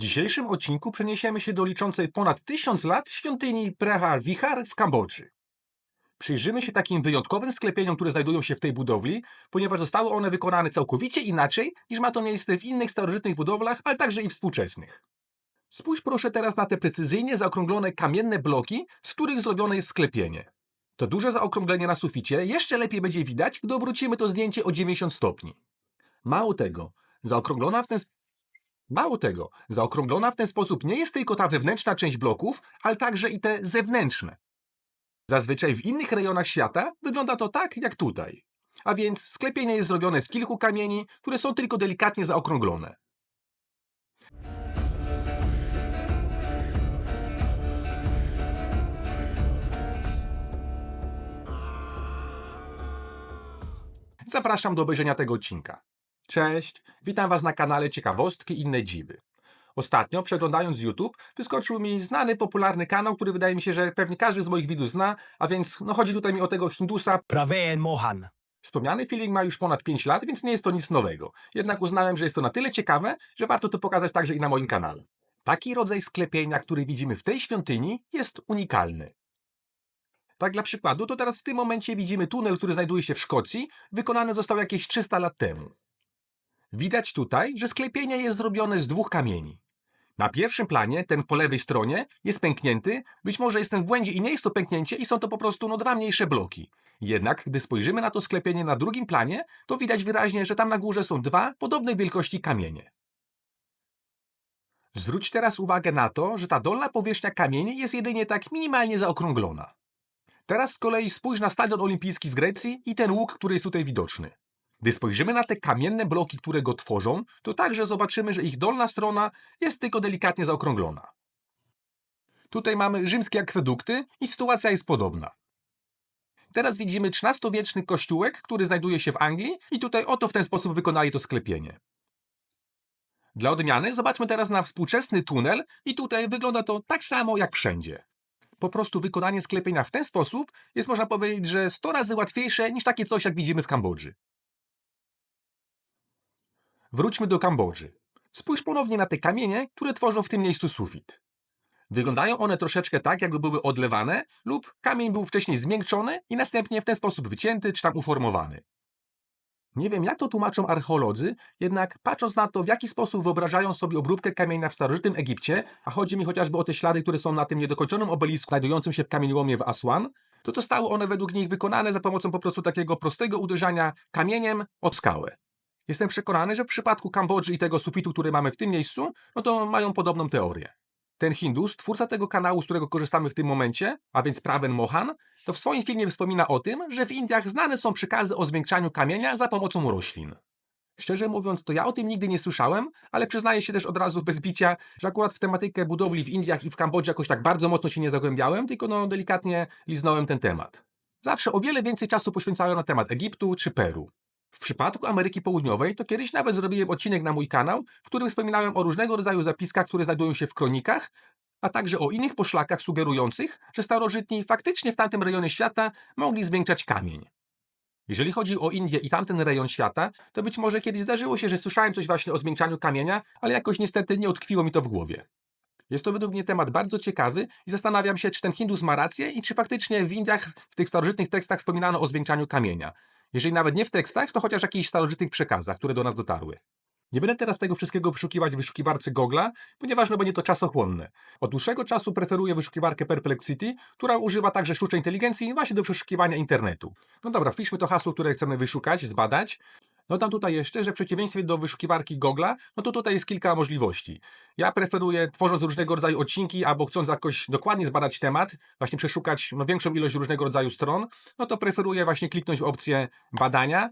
dzisiejszym odcinku przeniesiemy się do liczącej ponad tysiąc lat świątyni Prahar Vihar w Kambodży. Przyjrzymy się takim wyjątkowym sklepieniom, które znajdują się w tej budowli, ponieważ zostały one wykonane całkowicie inaczej niż ma to miejsce w innych starożytnych budowlach, ale także i współczesnych. Spójrz proszę teraz na te precyzyjnie zaokrąglone kamienne bloki, z których zrobione jest sklepienie. To duże zaokrąglenie na suficie jeszcze lepiej będzie widać, gdy obrócimy to zdjęcie o 90 stopni. Mało tego, zaokrąglona w ten sp- Mało tego, zaokrąglona w ten sposób nie jest tylko ta wewnętrzna część bloków, ale także i te zewnętrzne. Zazwyczaj w innych rejonach świata wygląda to tak jak tutaj. A więc sklepienie jest zrobione z kilku kamieni, które są tylko delikatnie zaokrąglone. Zapraszam do obejrzenia tego odcinka. Cześć, witam Was na kanale Ciekawostki i inne dziwy. Ostatnio, przeglądając YouTube, wyskoczył mi znany, popularny kanał, który wydaje mi się, że pewnie każdy z moich widzów zna, a więc no, chodzi tutaj mi o tego Hindusa. Praveen Mohan. Wspomniany filmik ma już ponad 5 lat, więc nie jest to nic nowego. Jednak uznałem, że jest to na tyle ciekawe, że warto to pokazać także i na moim kanale. Taki rodzaj sklepienia, który widzimy w tej świątyni, jest unikalny. Tak dla przykładu, to teraz w tym momencie widzimy tunel, który znajduje się w Szkocji, wykonany został jakieś 300 lat temu. Widać tutaj, że sklepienie jest zrobione z dwóch kamieni. Na pierwszym planie, ten po lewej stronie, jest pęknięty, być może jestem w błędzie i nie jest to pęknięcie i są to po prostu no, dwa mniejsze bloki. Jednak, gdy spojrzymy na to sklepienie na drugim planie, to widać wyraźnie, że tam na górze są dwa podobnej wielkości kamienie. Zwróć teraz uwagę na to, że ta dolna powierzchnia kamieni jest jedynie tak minimalnie zaokrąglona. Teraz z kolei spójrz na stadion olimpijski w Grecji i ten łuk, który jest tutaj widoczny. Gdy spojrzymy na te kamienne bloki, które go tworzą, to także zobaczymy, że ich dolna strona jest tylko delikatnie zaokrąglona. Tutaj mamy rzymskie akwedukty i sytuacja jest podobna. Teraz widzimy XIII-wieczny kościółek, który znajduje się w Anglii i tutaj oto w ten sposób wykonali to sklepienie. Dla odmiany zobaczmy teraz na współczesny tunel i tutaj wygląda to tak samo jak wszędzie. Po prostu wykonanie sklepienia w ten sposób jest można powiedzieć, że 100 razy łatwiejsze niż takie coś jak widzimy w Kambodży. Wróćmy do Kambodży. Spójrz ponownie na te kamienie, które tworzą w tym miejscu sufit. Wyglądają one troszeczkę tak, jakby były odlewane, lub kamień był wcześniej zmiękczony i następnie w ten sposób wycięty czy tam uformowany. Nie wiem, jak to tłumaczą archeolodzy, jednak patrząc na to, w jaki sposób wyobrażają sobie obróbkę kamienia w starożytnym Egipcie, a chodzi mi chociażby o te ślady, które są na tym niedokończonym obelisku znajdującym się w kamieniołomie w Aswan, to zostały one według nich wykonane za pomocą po prostu takiego prostego uderzania kamieniem od skałę. Jestem przekonany, że w przypadku Kambodży i tego sufitu, który mamy w tym miejscu, no to mają podobną teorię. Ten Hindus, twórca tego kanału, z którego korzystamy w tym momencie, a więc Praven Mohan, to w swoim filmie wspomina o tym, że w Indiach znane są przykazy o zmiękczaniu kamienia za pomocą roślin. Szczerze mówiąc, to ja o tym nigdy nie słyszałem, ale przyznaję się też od razu bez bicia, że akurat w tematykę budowli w Indiach i w Kambodży jakoś tak bardzo mocno się nie zagłębiałem, tylko no delikatnie liznąłem ten temat. Zawsze o wiele więcej czasu poświęcają na temat Egiptu czy Peru. W przypadku Ameryki Południowej to kiedyś nawet zrobiłem odcinek na mój kanał, w którym wspominałem o różnego rodzaju zapiskach, które znajdują się w kronikach, a także o innych poszlakach sugerujących, że starożytni faktycznie w tamtym rejonie świata mogli zmiękczać kamień. Jeżeli chodzi o Indię i tamten rejon świata, to być może kiedyś zdarzyło się, że słyszałem coś właśnie o zmiękczaniu kamienia, ale jakoś niestety nie utkwiło mi to w głowie. Jest to według mnie temat bardzo ciekawy i zastanawiam się, czy ten Hindus ma rację i czy faktycznie w Indiach w tych starożytnych tekstach wspominano o zmiękczaniu kamienia. Jeżeli nawet nie w tekstach, to chociaż jakichś starożytnych przekazach, które do nas dotarły. Nie będę teraz tego wszystkiego wyszukiwać w wyszukiwarce Google'a, ponieważ no będzie to czasochłonne. Od dłuższego czasu preferuję wyszukiwarkę Perplexity, która używa także sztucznej inteligencji właśnie do przeszukiwania internetu. No dobra, wpiszmy to hasło, które chcemy wyszukać, zbadać. Dodam tutaj jeszcze, że w przeciwieństwie do wyszukiwarki Google'a, no to tutaj jest kilka możliwości. Ja preferuję, tworząc różnego rodzaju odcinki, albo chcąc jakoś dokładnie zbadać temat, właśnie przeszukać no, większą ilość różnego rodzaju stron, no to preferuję właśnie kliknąć w opcję badania,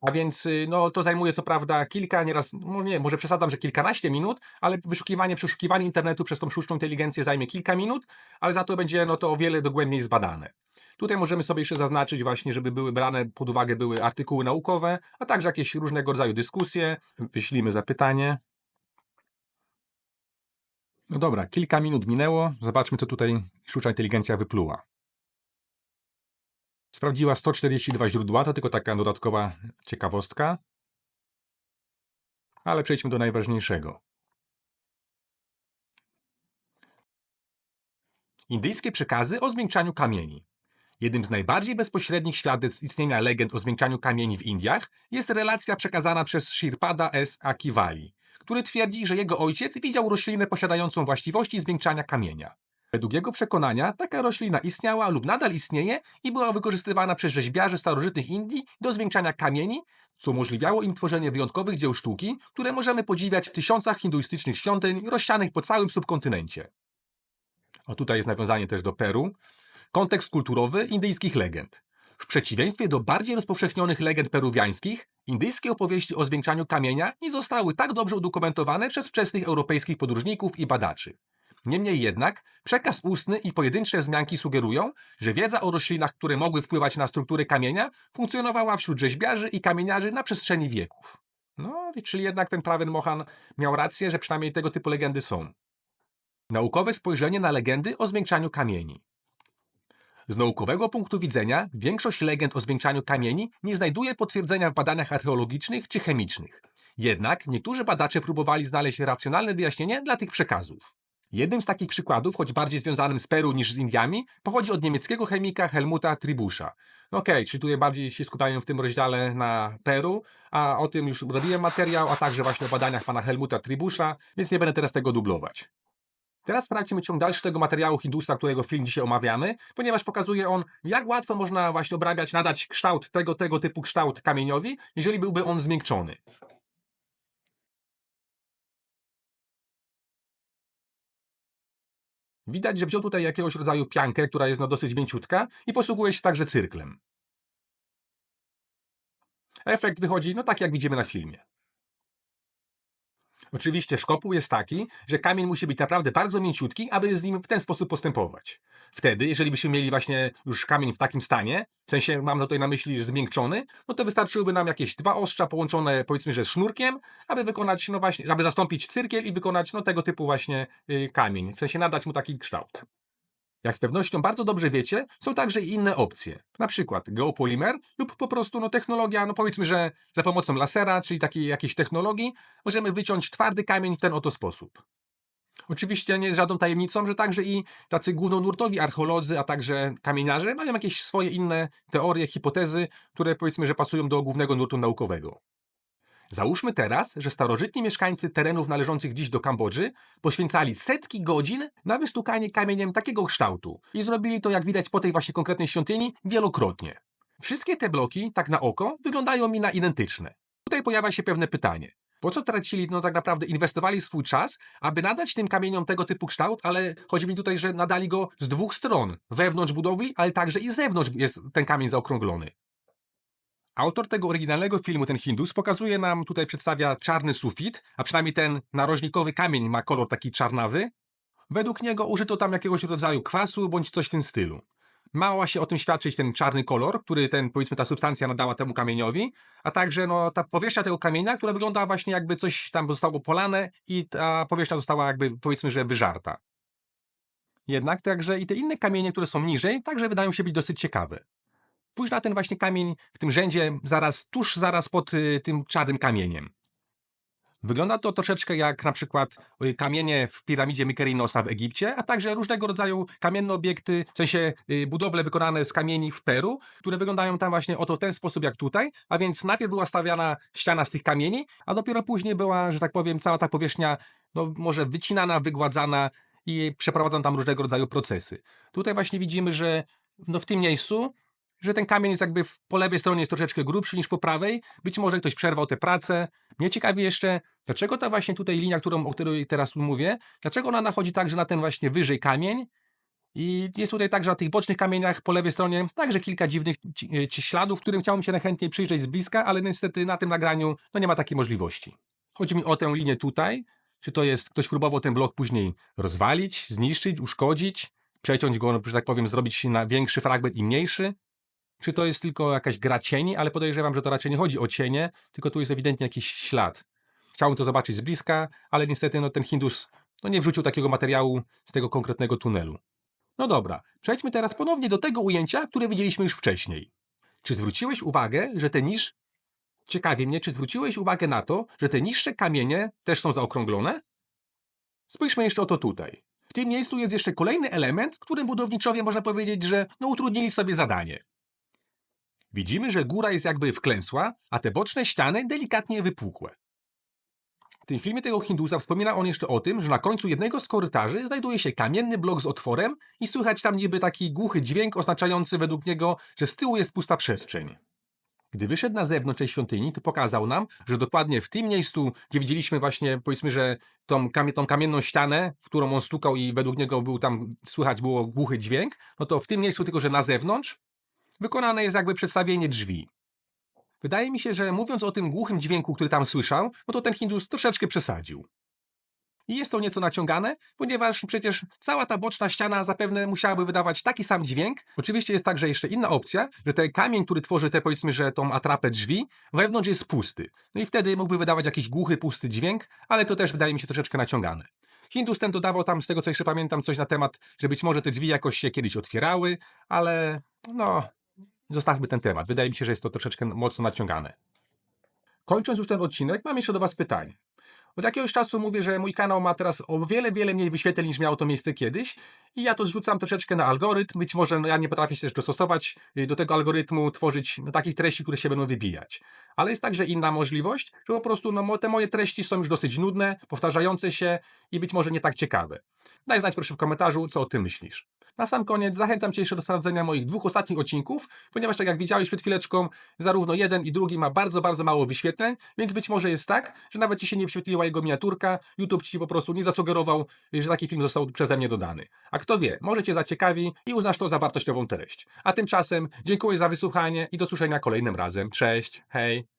a więc y, no, to zajmuje co prawda kilka, nieraz, no nie, może przesadzam, że kilkanaście minut, ale wyszukiwanie, przeszukiwanie internetu przez tą sztuczną inteligencję zajmie kilka minut, ale za to będzie no, to o wiele dogłębniej zbadane. Tutaj możemy sobie jeszcze zaznaczyć właśnie, żeby były brane pod uwagę były artykuły naukowe, a także jakieś różnego rodzaju dyskusje. Wyślimy zapytanie. No dobra, kilka minut minęło. Zobaczmy, co tutaj sztuczna inteligencja wypluła. Sprawdziła 142 źródła, to tylko taka dodatkowa ciekawostka. Ale przejdźmy do najważniejszego. Indyjskie przekazy o zmiękczaniu kamieni. Jednym z najbardziej bezpośrednich śladów istnienia legend o zmiękczaniu kamieni w Indiach jest relacja przekazana przez Shirpada S. Akiwali, który twierdzi, że jego ojciec widział roślinę posiadającą właściwości zmiękczania kamienia. Według jego przekonania taka roślina istniała lub nadal istnieje i była wykorzystywana przez rzeźbiarzy starożytnych Indii do zmiękczania kamieni, co umożliwiało im tworzenie wyjątkowych dzieł sztuki, które możemy podziwiać w tysiącach hinduistycznych świątyń rozsianych po całym subkontynencie. O tutaj jest nawiązanie też do Peru. Kontekst kulturowy indyjskich legend. W przeciwieństwie do bardziej rozpowszechnionych legend peruwiańskich, indyjskie opowieści o zwiększaniu kamienia nie zostały tak dobrze udokumentowane przez wczesnych europejskich podróżników i badaczy. Niemniej jednak przekaz ustny i pojedyncze wzmianki sugerują, że wiedza o roślinach, które mogły wpływać na strukturę kamienia, funkcjonowała wśród rzeźbiarzy i kamieniarzy na przestrzeni wieków. No, czyli jednak ten prawen Mohan miał rację, że przynajmniej tego typu legendy są. Naukowe spojrzenie na legendy o zmiękczaniu kamieni. Z naukowego punktu widzenia większość legend o zmiękczaniu kamieni nie znajduje potwierdzenia w badaniach archeologicznych czy chemicznych. Jednak niektórzy badacze próbowali znaleźć racjonalne wyjaśnienie dla tych przekazów. Jednym z takich przykładów, choć bardziej związanym z Peru niż z Indiami, pochodzi od niemieckiego chemika Helmuta Tribusza. No Okej, czyli tutaj bardziej się skupiają w tym rozdziale na Peru, a o tym już robiłem materiał, a także właśnie o badaniach pana Helmuta Tribusza, więc nie będę teraz tego dublować. Teraz sprawdźmy ciąg dalszy tego materiału Hindusa, którego film dzisiaj omawiamy, ponieważ pokazuje on, jak łatwo można właśnie obrabiać, nadać kształt tego, tego typu kształt kamieniowi, jeżeli byłby on zmiękczony. Widać, że wziął tutaj jakiegoś rodzaju piankę, która jest no dosyć mięciutka i posługuje się także cyrklem. Efekt wychodzi no tak, jak widzimy na filmie. Oczywiście szkopuł jest taki, że kamień musi być naprawdę bardzo mięciutki, aby z nim w ten sposób postępować. Wtedy, jeżeli byśmy mieli właśnie już kamień w takim stanie, w sensie mam tutaj na myśli, że zmiękczony, no to wystarczyłyby nam jakieś dwa ostrza połączone powiedzmy, że sznurkiem, aby wykonać, no właśnie, aby zastąpić cyrkiel i wykonać no tego typu właśnie y, kamień, w sensie nadać mu taki kształt. Jak z pewnością bardzo dobrze wiecie, są także i inne opcje. Na przykład geopolimer lub po prostu no, technologia, no powiedzmy, że za pomocą lasera, czyli takiej jakiejś technologii, możemy wyciąć twardy kamień w ten oto sposób. Oczywiście nie jest żadną tajemnicą, że także i tacy głównonurtowi archeolodzy, a także kamieniarze mają jakieś swoje inne teorie, hipotezy, które powiedzmy, że pasują do głównego nurtu naukowego. Załóżmy teraz, że starożytni mieszkańcy terenów należących dziś do Kambodży poświęcali setki godzin na wystukanie kamieniem takiego kształtu i zrobili to, jak widać po tej właśnie konkretnej świątyni, wielokrotnie. Wszystkie te bloki, tak na oko, wyglądają mi na identyczne. Tutaj pojawia się pewne pytanie. Po co tracili, no tak naprawdę inwestowali swój czas, aby nadać tym kamieniom tego typu kształt, ale chodzi mi tutaj, że nadali go z dwóch stron. Wewnątrz budowli, ale także i zewnątrz jest ten kamień zaokrąglony. Autor tego oryginalnego filmu, ten Hindus, pokazuje nam, tutaj przedstawia czarny sufit, a przynajmniej ten narożnikowy kamień ma kolor taki czarnawy. Według niego użyto tam jakiegoś rodzaju kwasu bądź coś w tym stylu. Mała się o tym świadczyć ten czarny kolor, który ten, powiedzmy, ta substancja nadała temu kamieniowi, a także no, ta powierzchnia tego kamienia, która wygląda właśnie jakby coś tam zostało polane i ta powierzchnia została jakby, powiedzmy, że wyżarta. Jednak także i te inne kamienie, które są niżej, także wydają się być dosyć ciekawe. Spójrz na ten właśnie kamień w tym rzędzie, zaraz, tuż zaraz pod y, tym czarnym kamieniem. Wygląda to troszeczkę jak na przykład y, kamienie w piramidzie Mykerinosa w Egipcie, a także różnego rodzaju kamienne obiekty, w sensie y, budowle wykonane z kamieni w Peru, które wyglądają tam właśnie oto w ten sposób jak tutaj, a więc najpierw była stawiana ściana z tych kamieni, a dopiero później była, że tak powiem, cała ta powierzchnia, no może wycinana, wygładzana i przeprowadzano tam różnego rodzaju procesy. Tutaj właśnie widzimy, że no w tym miejscu że ten kamień jest jakby po lewej stronie jest troszeczkę grubszy niż po prawej. Być może ktoś przerwał tę pracę. Mnie ciekawi jeszcze, dlaczego ta właśnie tutaj linia, którą, o której teraz mówię, dlaczego ona nachodzi także na ten właśnie wyżej kamień i jest tutaj także na tych bocznych kamieniach po lewej stronie także kilka dziwnych e, śladów, którym chciałbym się najchętniej przyjrzeć z bliska, ale niestety na tym nagraniu no nie ma takiej możliwości. Chodzi mi o tę linię tutaj, czy to jest, ktoś próbował ten blok później rozwalić, zniszczyć, uszkodzić, przeciąć go, no, że tak powiem, zrobić na większy fragment i mniejszy, czy to jest tylko jakaś gra cieni, ale podejrzewam, że to raczej nie chodzi o cienie, tylko tu jest ewidentnie jakiś ślad. Chciałbym to zobaczyć z bliska, ale niestety no, ten Hindus no, nie wrzucił takiego materiału z tego konkretnego tunelu. No dobra, przejdźmy teraz ponownie do tego ujęcia, które widzieliśmy już wcześniej. Czy zwróciłeś uwagę, że te niż... Ciekawie mnie, czy zwróciłeś uwagę na to, że te niższe kamienie też są zaokrąglone? Spójrzmy jeszcze oto tutaj. W tym miejscu jest jeszcze kolejny element, którym budowniczowie można powiedzieć, że no, utrudnili sobie zadanie. Widzimy, że góra jest jakby wklęsła, a te boczne ściany delikatnie wypukłe. W tym filmie tego Hindusa wspomina on jeszcze o tym, że na końcu jednego z korytarzy znajduje się kamienny blok z otworem i słychać tam niby taki głuchy dźwięk oznaczający według niego, że z tyłu jest pusta przestrzeń. Gdy wyszedł na zewnątrz tej świątyni, to pokazał nam, że dokładnie w tym miejscu, gdzie widzieliśmy właśnie, powiedzmy, że tą, kamie, tą kamienną ścianę, w którą on stukał i według niego był tam, słychać było głuchy dźwięk, no to w tym miejscu, tylko że na zewnątrz, wykonane jest jakby przedstawienie drzwi. Wydaje mi się, że mówiąc o tym głuchym dźwięku, który tam słyszał, no to ten Hindus troszeczkę przesadził. I jest to nieco naciągane, ponieważ przecież cała ta boczna ściana zapewne musiałaby wydawać taki sam dźwięk. Oczywiście jest także jeszcze inna opcja, że ten kamień, który tworzy te powiedzmy, że tą atrapę drzwi, wewnątrz jest pusty. No i wtedy mógłby wydawać jakiś głuchy, pusty dźwięk, ale to też wydaje mi się troszeczkę naciągane. Hindus ten dodawał tam, z tego co jeszcze pamiętam, coś na temat, że być może te drzwi jakoś się kiedyś otwierały, ale no, zostawmy ten temat. Wydaje mi się, że jest to troszeczkę mocno naciągane. Kończąc już ten odcinek, mam jeszcze do Was pytanie. Od jakiegoś czasu mówię, że mój kanał ma teraz o wiele, wiele mniej wyświetleń niż miało to miejsce kiedyś i ja to zrzucam troszeczkę na algorytm. Być może no, ja nie potrafię się też dostosować y, do tego algorytmu, tworzyć no, takich treści, które się będą wybijać. Ale jest także inna możliwość, że po prostu no, te moje treści są już dosyć nudne, powtarzające się i być może nie tak ciekawe. Daj znać proszę w komentarzu, co o tym myślisz. Na sam koniec zachęcam Cię jeszcze do sprawdzenia moich dwóch ostatnich odcinków, ponieważ tak jak widziałeś przed chwileczką, zarówno jeden i drugi ma bardzo, bardzo mało wyświetleń, więc być może jest tak, że nawet Ci się nie wyświetliła jego miniaturka, YouTube Ci po prostu nie zasugerował, że taki film został przeze mnie dodany. A kto wie, może Cię zaciekawi i uznasz to za wartościową treść. A tymczasem dziękuję za wysłuchanie i do słyszenia kolejnym razem. Cześć, hej!